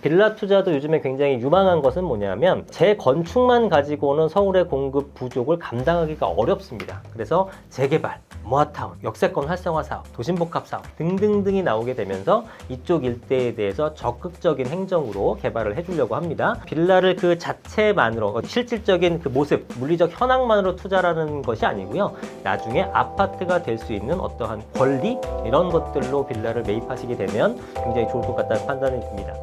빌라 투자도 요즘에 굉장히 유망한 것은 뭐냐면 재건축만 가지고는 서울의 공급 부족을 감당하기가 어렵습니다. 그래서 재개발, 모아타운, 역세권 활성화 사업, 도심복합 사업 등등등이 나오게 되면서 이쪽 일대에 대해서 적극적인 행정으로 개발을 해주려고 합니다. 빌라를 그 자체만으로 실질적인 그 모습, 물리적 현황만으로 투자라는 것이 아니고요. 나중에 아파트가 될 수 있는 어떠한 권리 이런 것들로 빌라를 매입하시게 되면 굉장히 좋을 것 같다는 판단이 듭니다.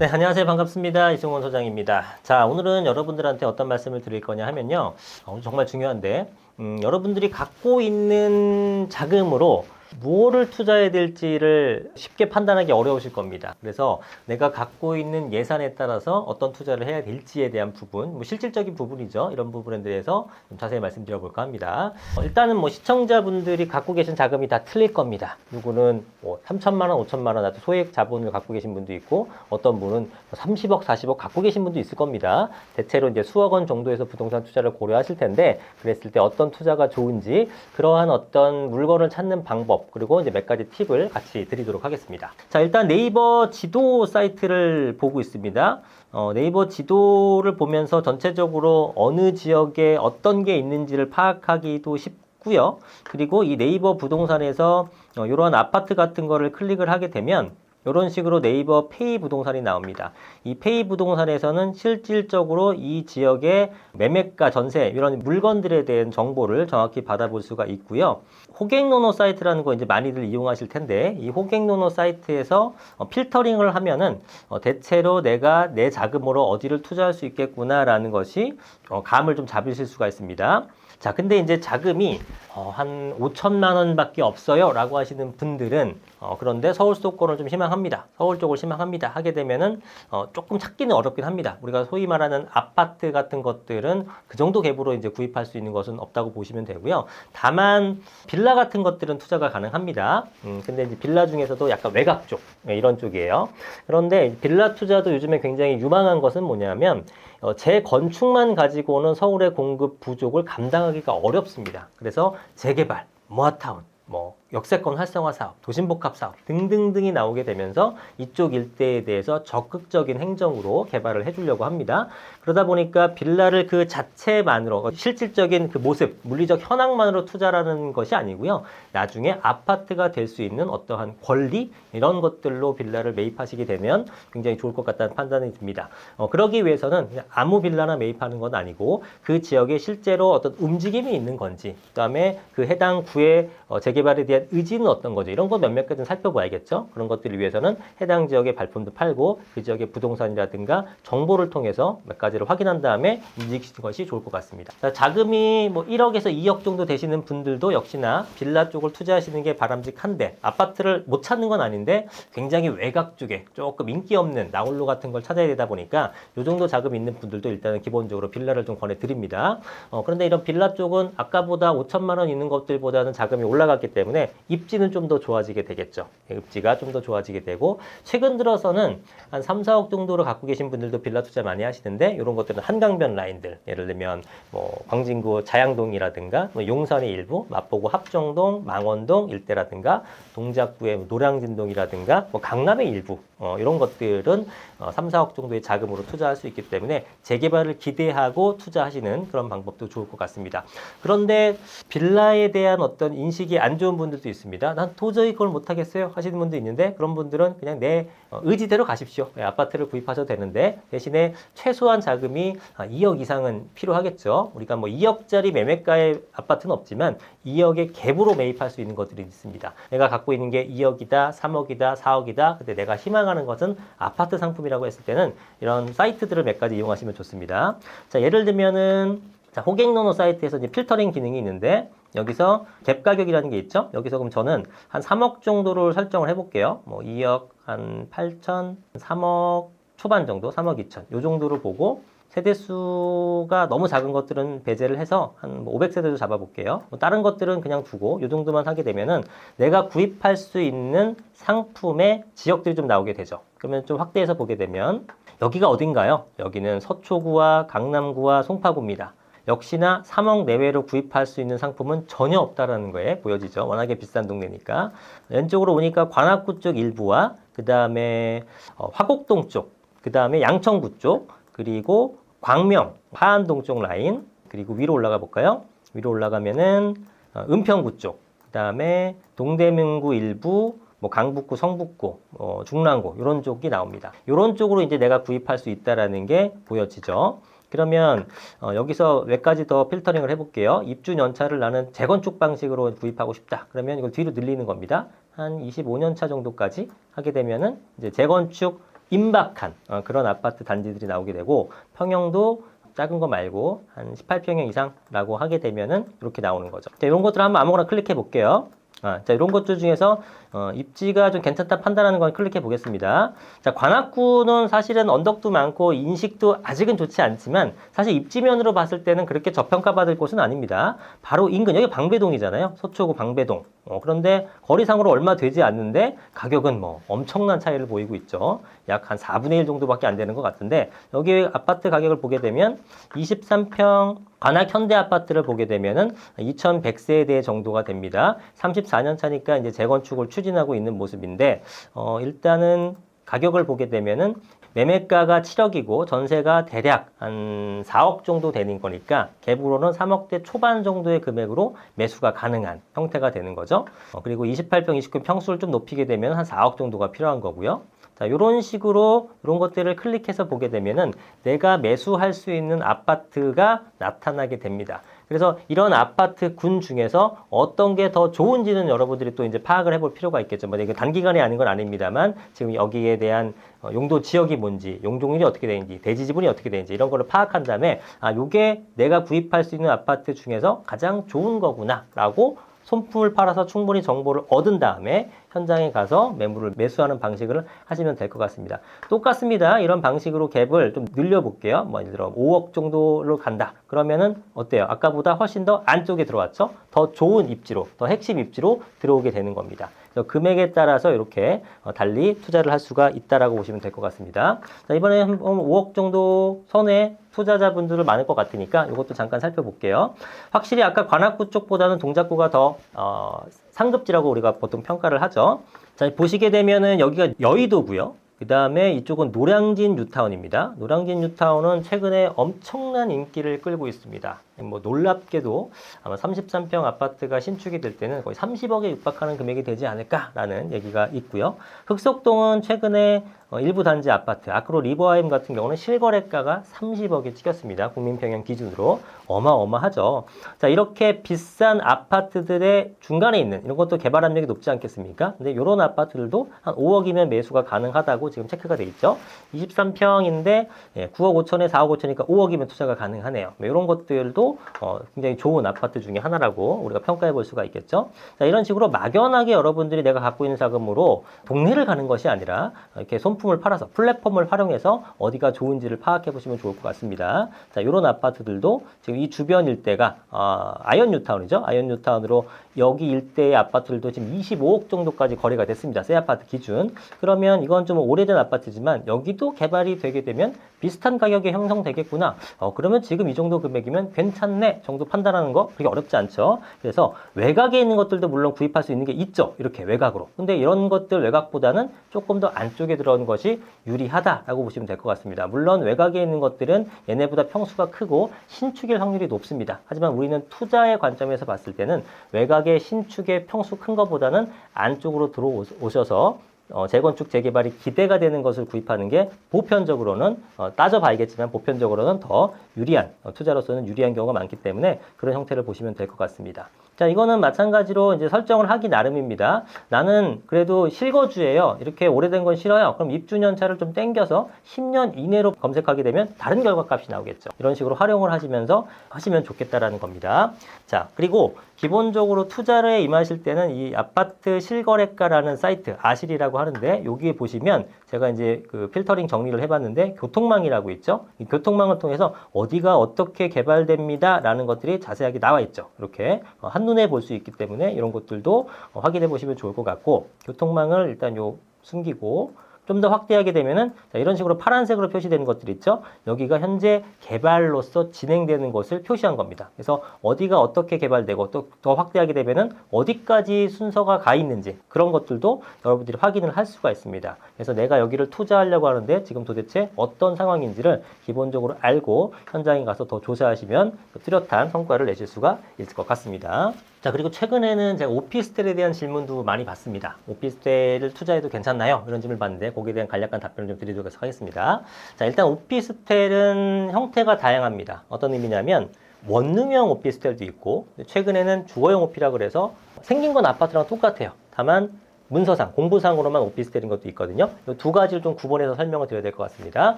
네, 안녕하세요. 반갑습니다. 이승원 소장입니다. 자, 오늘은 여러분들한테 어떤 말씀을 드릴 거냐 하면요. 어, 정말 중요한데, 음, 여러분들이 갖고 있는 자금으로 무엇을 투자해야 될지를 쉽게 판단하기 어려우실 겁니다. 그래서 내가 갖고 있는 예산에 따라서 어떤 투자를 해야 될지에 대한 부분, 뭐 실질적인 부분이죠. 이런 부분에 대해서 좀 자세히 말씀드려볼까 합니다. 어, 일단은 뭐 시청자분들이 갖고 계신 자금이 다 틀릴 겁니다. 누구는 뭐 3천만 원, 5천만 원, 소액 자본을 갖고 계신 분도 있고 어떤 분은 30억, 40억 갖고 계신 분도 있을 겁니다. 대체로 이제 수억 원 정도에서 부동산 투자를 고려하실 텐데 그랬을 때 어떤 투자가 좋은지 그러한 어떤 물건을 찾는 방법 그리고 이제 몇 가지 팁을 같이 드리도록 하겠습니다. 자, 일단 네이버 지도 사이트를 보고 있습니다. 어, 네이버 지도를 보면서 전체적으로 어느 지역에 어떤 게 있는지를 파악하기도 쉽고요. 그리고 이 네이버 부동산에서 어, 이런 아파트 같은 거를 클릭을 하게 되면 이런 식으로 네이버 페이 부동산이 나옵니다. 이 페이 부동산에서는 실질적으로 이 지역의 매매가, 전세 이런 물건들에 대한 정보를 정확히 받아볼 수가 있고요. 호갱노노 사이트라는 거 이제 많이들 이용하실 텐데 이 호갱노노 사이트에서 어, 필터링을 하면은 어, 대체로 내가 내 자금으로 어디를 투자할 수 있겠구나라는 것이 어, 감을 좀 잡으실 수가 있습니다. 자, 근데 이제 자금이 어, 한 5천만 원밖에 없어요 라고 하시는 분들은 어, 그런데 서울 수도권을 좀 희망합니다. 서울 쪽을 희망합니다. 하게 되면은 어, 조금 찾기는 어렵긴 합니다. 우리가 소위 말하는 아파트 같은 것들은 그 정도 갭으로 이제 구입할 수 있는 것은 없다고 보시면 되고요. 다만 빌라 같은 것들은 투자가 가능합니다. 음, 근데 이제 빌라 중에서도 약간 외곽 쪽 네, 이런 쪽이에요. 그런데 빌라 투자도 요즘에 굉장히 유망한 것은 뭐냐면 어, 재건축만 가지고는 서울의 공급 부족을 감당하기가 어렵습니다. 그래서 재개발, 모아타운, 뭐 역세권 활성화 사업, 도심복합 사업 등등등이 나오게 되면서 이쪽 일대에 대해서 적극적인 행정으로 개발을 해주려고 합니다. 그러다 보니까 빌라를 그 자체만으로 실질적인 그 모습, 물리적 현황만으로 투자라는 것이 아니고요. 나중에 아파트가 될 수 있는 어떠한 권리 이런 것들로 빌라를 매입하시게 되면 굉장히 좋을 것 같다는 판단이 듭니다. 어, 그러기 위해서는 아무 빌라나 매입하는 건 아니고 그 지역에 실제로 어떤 움직임이 있는 건지, 그다음에 그 해당 구의 어, 재개발에 대한 의지는 어떤 거죠. 이런 거 몇몇 가지 살펴봐야겠죠. 그런 것들을 위해서는 해당 지역의 발품도 팔고 그 지역의 부동산이라든가 정보를 통해서 몇 가지를 확인한 다음에 움직이시는 것이 좋을 것 같습니다. 자, 자금이 뭐 1억에서 2억 정도 되시는 분들도 역시나 빌라 쪽을 투자하시는 게 바람직한데 아파트를 못 찾는 건 아닌데 굉장히 외곽 쪽에 조금 인기 없는 나홀로 같은 걸 찾아야 되다 보니까 이 정도 자금 있는 분들도 일단은 기본적으로 빌라를 좀 권해드립니다. 어, 그런데 이런 빌라 쪽은 아까보다 5천만 원 있는 것들보다는 자금이 올라갔기 때문에 입지는 좀 더 좋아지게 되겠죠. 입지가 좀 더 좋아지게 되고 최근 들어서는 한 3, 4억 정도로 갖고 계신 분들도 빌라 투자 많이 하시는데 이런 것들은 한강변 라인들 예를 들면 뭐 광진구 자양동이라든가 뭐 용산의 일부, 마포구 합정동, 망원동 일대라든가 동작구의 뭐 노량진동이라든가 뭐 강남의 일부 어, 이런 것들은 어, 3, 4억 정도의 자금으로 투자할 수 있기 때문에 재개발을 기대하고 투자하시는 그런 방법도 좋을 것 같습니다. 그런데 빌라에 대한 어떤 인식이 안 좋은 분들 도 있습니다. 난 도저히 그걸 못하겠어요 하시는 분도 있는데 그런 분들은 그냥 내 어, 의지대로 가십시오. 예, 아파트를 구입하셔도 되는데 대신에 최소한 자금이 2억 이상은 필요하겠죠. 우리가 뭐 2억짜리 매매가의 아파트는 없지만 2억의 갭으로 매입할 수 있는 것들이 있습니다. 내가 갖고 있는 게 2억이다, 3억이다, 4억이다. 근데 내가 희망하는 것은 아파트 상품이라고 했을 때는 이런 사이트들을 몇 가지 이용하시면 좋습니다. 자, 예를 들면은 자, 호갱노노 사이트에서 이제 필터링 기능이 있는데 여기서 갭 가격이라는 게 있죠. 여기서 그럼 저는 한 3억 정도를 설정을 해볼게요. 뭐 2억 한 8천, 3억 초반 정도, 3억 2천 요 정도를 보고 세대수가 너무 작은 것들은 배제를 해서 한 500세대도 잡아볼게요. 뭐 다른 것들은 그냥 두고 이 정도만 하게 되면은 내가 구입할 수 있는 상품의 지역들이 좀 나오게 되죠. 그러면 좀 확대해서 보게 되면 여기가 어딘가요? 여기는 서초구와 강남구와 송파구입니다. 역시나 3억 내외로 구입할 수 있는 상품은 전혀 없다라는 거에 보여지죠. 워낙에 비싼 동네니까. 왼쪽으로 오니까 관악구 쪽 일부와 그 다음에 어, 화곡동 쪽, 그 다음에 양천구 쪽, 그리고 광명, 화안동 쪽 라인, 그리고 위로 올라가 볼까요? 위로 올라가면은 어, 은평구 쪽, 그 다음에 동대문구 일부, 뭐 강북구, 성북구, 어, 중랑구 이런 쪽이 나옵니다. 이런 쪽으로 이제 내가 구입할 수 있다라는 게 보여지죠. 그러면 어, 여기서 몇 가지 더 필터링을 해볼게요. 입주 연차를 나는 재건축 방식으로 구입하고 싶다. 그러면 이걸 뒤로 늘리는 겁니다. 한 25년 차 정도까지 하게 되면은 이제 재건축 임박한 어, 그런 아파트 단지들이 나오게 되고 평형도 작은 거 말고 한 18평형 이상라고 하게 되면은 이렇게 나오는 거죠. 자, 이런 것들 한번 아무거나 클릭해 볼게요. 아, 자, 이런 것들 중에서 어, 입지가 좀 괜찮다 판단하는 건 클릭해 보겠습니다. 자, 관악구는 사실은 언덕도 많고 인식도 아직은 좋지 않지만 사실 입지면으로 봤을 때는 그렇게 저평가받을 곳은 아닙니다. 바로 인근 여기 방배동이잖아요. 서초구 방배동. 어, 그런데 거리상으로 얼마 되지 않는데 가격은 뭐 엄청난 차이를 보이고 있죠. 약 한 4분의 1 정도밖에 안 되는 것 같은데 여기 아파트 가격을 보게 되면 23평 관악 현대 아파트를 보게 되면은 2,100세대 정도가 됩니다. 34년 차니까 이제 재건축을 추 진하고 있는 모습인데 어, 일단은 가격을 보게 되면은 매매가가 7억이고 전세가 대략 한 4억 정도 되는 거니까 갭으로는 3억대 초반 정도의 금액으로 매수가 가능한 형태가 되는 거죠. 어, 그리고 28평, 29평 평수를 좀 높이게 되면 한 4억 정도가 필요한 거고요. 자, 이런 식으로 이런 것들을 클릭해서 보게 되면은 내가 매수할 수 있는 아파트가 나타나게 됩니다. 그래서 이런 아파트 군 중에서 어떤 게 더 좋은지는 여러분들이 또 이제 파악을 해볼 필요가 있겠죠. 뭐 이게 단기간에 아닌 건 아닙니다만 지금 여기에 대한 어, 용도 지역이 뭔지, 용적률이 어떻게 되는지, 대지 지분이 어떻게 되는지 이런 거를 파악한 다음에 아, 요게 내가 구입할 수 있는 아파트 중에서 가장 좋은 거구나라고 손품을 팔아서 충분히 정보를 얻은 다음에 현장에 가서 매물을 매수하는 방식을 하시면 될 것 같습니다. 똑같습니다. 이런 방식으로 갭을 좀 늘려볼게요. 뭐 예를 들어 5억 정도로 간다. 그러면은 어때요? 아까보다 훨씬 더 안쪽에 들어왔죠? 더 좋은 입지로, 더 핵심 입지로 들어오게 되는 겁니다. 그래서 금액에 따라서 이렇게 어, 달리 투자를 할 수가 있다라고 보시면 될 것 같습니다. 자, 이번에 한 5억 정도 선에 투자자분들을 많을 것 같으니까 이것도 잠깐 살펴볼게요. 확실히 아까 관악구 쪽보다는 동작구가 더 어, 상급지라고 우리가 보통 평가를 하죠. 자, 보시게 되면은 여기가 여의도고요. 그 다음에 이쪽은 노량진 뉴타운입니다. 노량진 뉴타운은 최근에 엄청난 인기를 끌고 있습니다. 뭐 놀랍게도 아마 33평 아파트가 신축이 될 때는 거의 30억에 육박하는 금액이 되지 않을까라는 얘기가 있고요. 흑석동은 최근에 어, 일부 단지 아파트, 아크로 리버하임 같은 경우는 실거래가가 30억에 찍혔습니다. 국민평형 기준으로 어마어마하죠. 자 이렇게 비싼 아파트들의 중간에 있는 이런 것도 개발 압력이 높지 않겠습니까? 근데 이런 아파트들도 한 5억이면 매수가 가능하다고 지금 체크가 돼 있죠. 23평인데 9억 5천에 4억 5천이니까 5억이면 투자가 가능하네요. 뭐 이런 것들도 어, 굉장히 좋은 아파트 중에 하나라고 우리가 평가해 볼 수가 있겠죠. 자 이런 식으로 막연하게 여러분들이 내가 갖고 있는 자금으로 동네를 가는 것이 아니라 이렇게 손품을 팔아서 플랫폼을 활용해서 어디가 좋은지를 파악해 보시면 좋을 것 같습니다. 자 이런 아파트들도 지금 이 주변 일대가 어, 아이언 뉴타운이죠. 아이언 뉴타운으로 여기 일대의 아파트들도 지금 25억 정도까지 거래가 됐습니다. 새 아파트 기준. 그러면 이건 좀 오래된 아파트지만 여기도 개발이 되게 되면 비슷한 가격이 형성되겠구나. 어, 그러면 지금 이 정도 금액이면 괜찮 네 정도 판단하는 거 그렇게 어렵지 않죠. 그래서 외곽에 있는 것들도 물론 구입할 수 있는 게 있죠. 이렇게 외곽으로. 근데 이런 것들 외곽보다는 조금 더 안쪽에 들어온 것이 유리하다라고 보시면 될 것 같습니다. 물론 외곽에 있는 것들은 얘네보다 평수가 크고 신축일 확률이 높습니다. 하지만 우리는 투자의 관점에서 봤을 때는 외곽의 신축의 평수 큰 것보다는 안쪽으로 들어오셔서 어, 재건축 재개발이 기대가 되는 것을 구입하는 게 보편적으로는 어, 따져봐야겠지만 보편적으로는 더 유리한 어, 투자로서는 유리한 경우가 많기 때문에 그런 형태를 보시면 될 것 같습니다. 자, 이거는 마찬가지로 이제 설정을 하기 나름입니다. 나는 그래도 실거주예요. 이렇게 오래된 건 싫어요. 그럼 입주 연차를 좀 땡겨서 10년 이내로 검색하게 되면 다른 결과값이 나오겠죠. 이런 식으로 활용을 하시면서 하시면 좋겠다라는 겁니다. 자, 그리고 기본적으로 투자를 임하실 때는 이 아파트 실거래가라는 사이트 아실이라고 하는데 여기에 보시면 제가 이제 그 필터링 정리를 해봤는데 교통망이라고 있죠. 이 교통망을 통해서 어디가 어떻게 개발됩니다라는 것들이 자세하게 나와 있죠. 이렇게 어, 한눈에 볼 수 있기 때문에 이런 것들도 어, 확인해 보시면 좋을 것 같고 교통망을 일단 요 숨기고 좀 더 확대하게 되면은 자, 이런 식으로 파란색으로 표시되는 것들 있죠. 여기가 현재 개발로서 진행되는 것을 표시한 겁니다. 그래서 어디가 어떻게 개발되고 또 더 확대하게 되면은 어디까지 순서가 가 있는지 그런 것들도 여러분들이 확인을 할 수가 있습니다. 그래서 내가 여기를 투자하려고 하는데 지금 도대체 어떤 상황인지를 기본적으로 알고 현장에 가서 더 조사하시면 뚜렷한 성과를 내실 수가 있을 것 같습니다. 자, 그리고 최근에는 제가 오피스텔에 대한 질문도 많이 받습니다. 오피스텔을 투자해도 괜찮나요? 이런 질문을 받는데 거기에 대한 간략한 답변을 좀 드리도록 하겠습니다. 자, 일단 오피스텔은 형태가 다양합니다. 어떤 의미냐면 원룸형 오피스텔도 있고 최근에는 주거용 오피라 그래서 생긴 건 아파트랑 똑같아요. 다만 문서상, 공부상으로만 오피스텔인 것도 있거든요. 이 두 가지를 좀 구분해서 설명을 드려야 될 것 같습니다.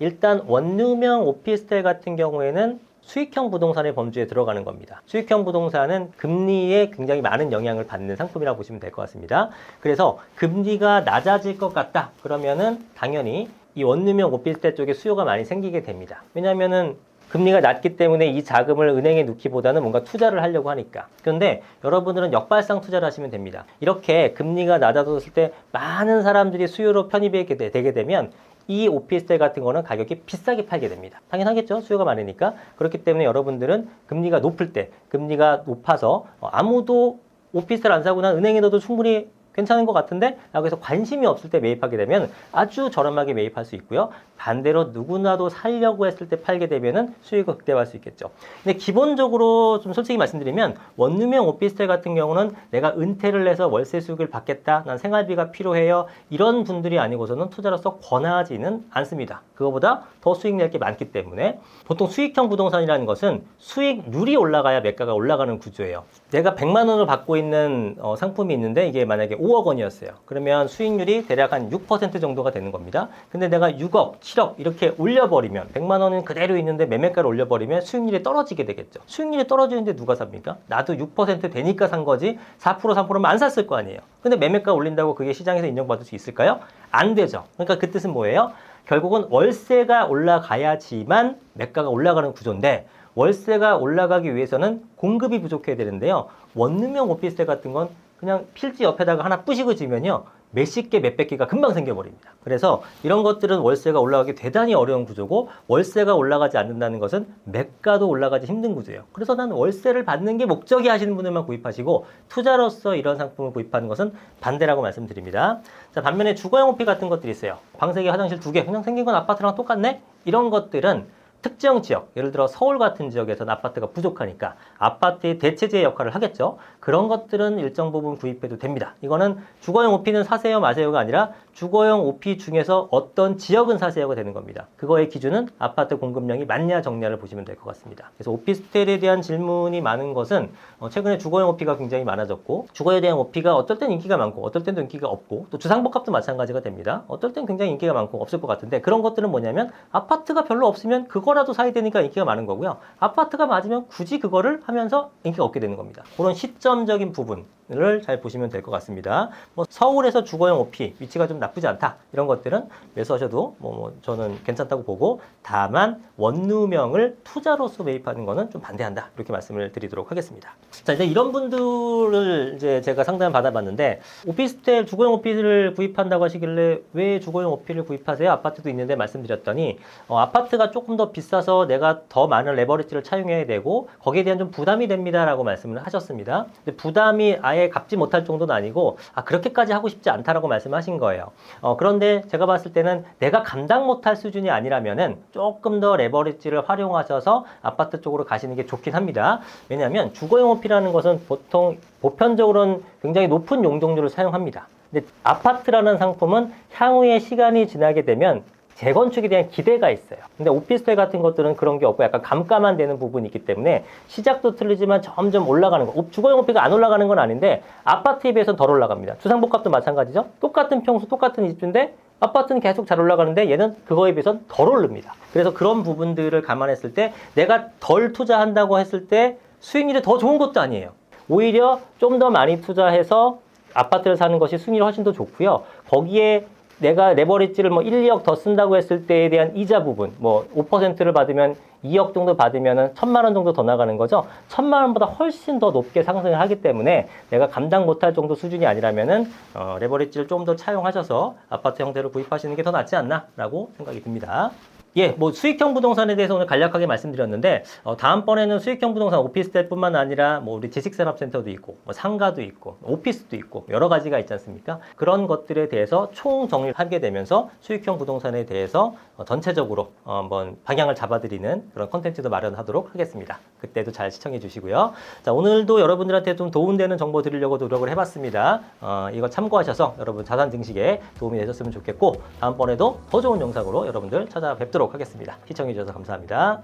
일단 원룸형 오피스텔 같은 경우에는 수익형 부동산의 범주에 들어가는 겁니다. 수익형 부동산은 금리에 굉장히 많은 영향을 받는 상품이라고 보시면 될 것 같습니다. 그래서 금리가 낮아질 것 같다. 그러면은 당연히 이 원룸형 오피스텔 쪽에 수요가 많이 생기게 됩니다. 왜냐하면은 금리가 낮기 때문에 이 자금을 은행에 넣기보다는 뭔가 투자를 하려고 하니까. 그런데 여러분들은 역발상 투자를 하시면 됩니다. 이렇게 금리가 낮아졌을 때 많은 사람들이 수요로 편입이 되게 되면 이 오피스텔 같은 거는 가격이 비싸게 팔게 됩니다. 당연하겠죠. 수요가 많으니까. 그렇기 때문에 여러분들은 금리가 높을 때, 금리가 높아서 어, 아무도 오피스텔 안 사고 난 은행에 넣어도 충분히 괜찮은 것 같은데 라고 해서 관심이 없을 때 매입하게 되면 아주 저렴하게 매입할 수 있고요. 반대로 누구나도 살려고 했을 때 팔게 되면은 수익을 극대화할 수 있겠죠. 근데 기본적으로 좀 솔직히 말씀드리면 원룸형 오피스텔 같은 경우는 내가 은퇴를 해서 월세 수익을 받겠다. 난 생활비가 필요해요. 이런 분들이 아니고서는 투자로서 권하지는 않습니다. 그거보다 더 수익 낼 게 많기 때문에 보통 수익형 부동산이라는 것은 수익률이 올라가야 매가가 올라가는 구조예요. 내가 100만 원을 받고 있는 어, 상품이 있는데 이게 만약에 5억 원이었어요. 그러면 수익률이 대략 한 6% 정도가 되는 겁니다. 근데 내가 6억, 7억 이렇게 올려버리면 100만 원은 그대로 있는데 매매가를 올려버리면 수익률이 떨어지게 되겠죠. 수익률이 떨어지는데 누가 삽니까? 나도 6% 되니까 산 거지 4% 3%면 안 샀을 거 아니에요. 근데 매매가 올린다고 그게 시장에서 인정받을 수 있을까요? 안 되죠. 그러니까 그 뜻은 뭐예요? 결국은 월세가 올라가야지만 매가가 올라가는 구조인데 월세가 올라가기 위해서는 공급이 부족해야 되는데요. 원룸형 오피스텔 같은 건 그냥 필지 옆에다가 하나 뿌시고 지면요. 몇십 개, 몇백 개가 금방 생겨버립니다. 그래서 이런 것들은 월세가 올라가기 대단히 어려운 구조고 월세가 올라가지 않는다는 것은 매가도 올라가기 힘든 구조예요. 그래서 나는 월세를 받는 게 목적이 하시는 분들만 구입하시고 투자로서 이런 상품을 구입하는 것은 반대라고 말씀드립니다. 자, 반면에 주거용 오피 같은 것들이 있어요. 방세기 화장실 두 개, 그냥 생긴 건 아파트랑 똑같네? 이런 것들은 특정 지역, 예를 들어 서울 같은 지역에서는 아파트가 부족하니까 아파트의 대체제 역할을 하겠죠. 그런 것들은 일정 부분 구입해도 됩니다. 이거는 주거용 오피는 사세요 마세요가 아니라 주거용 오피 중에서 어떤 지역은 사세요가 되는 겁니다. 그거의 기준은 아파트 공급량이 많냐 적냐를 보시면 될 것 같습니다. 그래서 오피스텔에 대한 질문이 많은 것은 어, 최근에 주거용 오피가 굉장히 많아졌고 주거에 대한 오피가 어떨 땐 인기가 많고 어떨 땐 인기가 없고 또 주상복합도 마찬가지가 됩니다. 어떨 땐 굉장히 인기가 많고 없을 것 같은데 그런 것들은 뭐냐면 아파트가 별로 없으면 그거라도 사야 되니까 인기가 많은 거고요. 아파트가 맞으면 굳이 그거를 하면서 인기가 없게 되는 겁니다. 그런 시점적인 부분을 잘 보시면 될 것 같습니다. 뭐 서울에서 주거용 오피 위치가 좀 나쁘지 않다 이런 것들은 매수하셔도 뭐, 뭐 저는 괜찮다고 보고 다만 원룸형을 투자로서 매입하는 거는 좀 반대한다 이렇게 말씀을 드리도록 하겠습니다. 자 이제 이런 분들을 이제 제가 상담 받아봤는데 오피스텔 주거용 오피를 구입한다고 하시길래 왜 주거용 오피를 구입하세요? 아파트도 있는데 말씀드렸더니 어, 아파트가 조금 더 비싸서 내가 더 많은 레버리지를 차용해야 되고 거기에 대한 좀 부담이 됩니다라고 말씀을 하셨습니다. 부담이 아예 갚지 못할 정도는 아니고 아 그렇게까지 하고 싶지 않다라고 말씀하신 거예요. 어, 그런데 제가 봤을 때는 내가 감당 못할 수준이 아니라면은 조금 더 레버리지를 활용하셔서 아파트 쪽으로 가시는 게 좋긴 합니다. 왜냐하면 주거용 오피라는 것은 보통 보편적으로는 굉장히 높은 용적률을 사용합니다. 근데 아파트라는 상품은 향후에 시간이 지나게 되면 재건축에 대한 기대가 있어요. 근데 오피스텔 같은 것들은 그런 게 없고 약간 감가만 되는 부분이 있기 때문에 시작도 틀리지만 점점 올라가는 거. 주거용 오피가 안 올라가는 건 아닌데 아파트에 비해서는 덜 올라갑니다. 주상복합도 마찬가지죠. 똑같은 평수, 똑같은 입주인데 아파트는 계속 잘 올라가는데 얘는 그거에 비해서는 덜 오릅니다. 그래서 그런 부분들을 감안했을 때 내가 덜 투자한다고 했을 때 수익률이 더 좋은 것도 아니에요. 오히려 좀 더 많이 투자해서 아파트를 사는 것이 수익률이 훨씬 더 좋고요. 거기에 내가 레버리지를 뭐 1, 2억 더 쓴다고 했을 때에 대한 이자 부분, 뭐 5%를 받으면 2억 정도 받으면은 천만 원 정도 더 나가는 거죠. 천만 원보다 훨씬 더 높게 상승을 하기 때문에 내가 감당 못할 정도 수준이 아니라면은 어, 레버리지를 좀 더 차용하셔서 아파트 형태로 구입하시는 게 더 낫지 않나라고 생각이 듭니다. 예, 뭐 수익형 부동산에 대해서 오늘 간략하게 말씀드렸는데 어, 다음번에는 수익형 부동산 오피스텔뿐만 아니라 뭐 우리 지식산업센터도 있고 뭐 상가도 있고 오피스도 있고 여러 가지가 있지 않습니까? 그런 것들에 대해서 총 정리를 하게 되면서 수익형 부동산에 대해서 어, 전체적으로 어, 한번 방향을 잡아드리는 그런 컨텐츠도 마련하도록 하겠습니다. 그때도 잘 시청해 주시고요. 자, 오늘도 여러분들한테 좀 도움되는 정보 드리려고 노력을 해봤습니다. 어, 이거 참고하셔서 여러분 자산 증식에 도움이 되셨으면 좋겠고 다음번에도 더 좋은 영상으로 여러분들 찾아뵙도록 하겠습니다. 시청해 주셔서 감사합니다.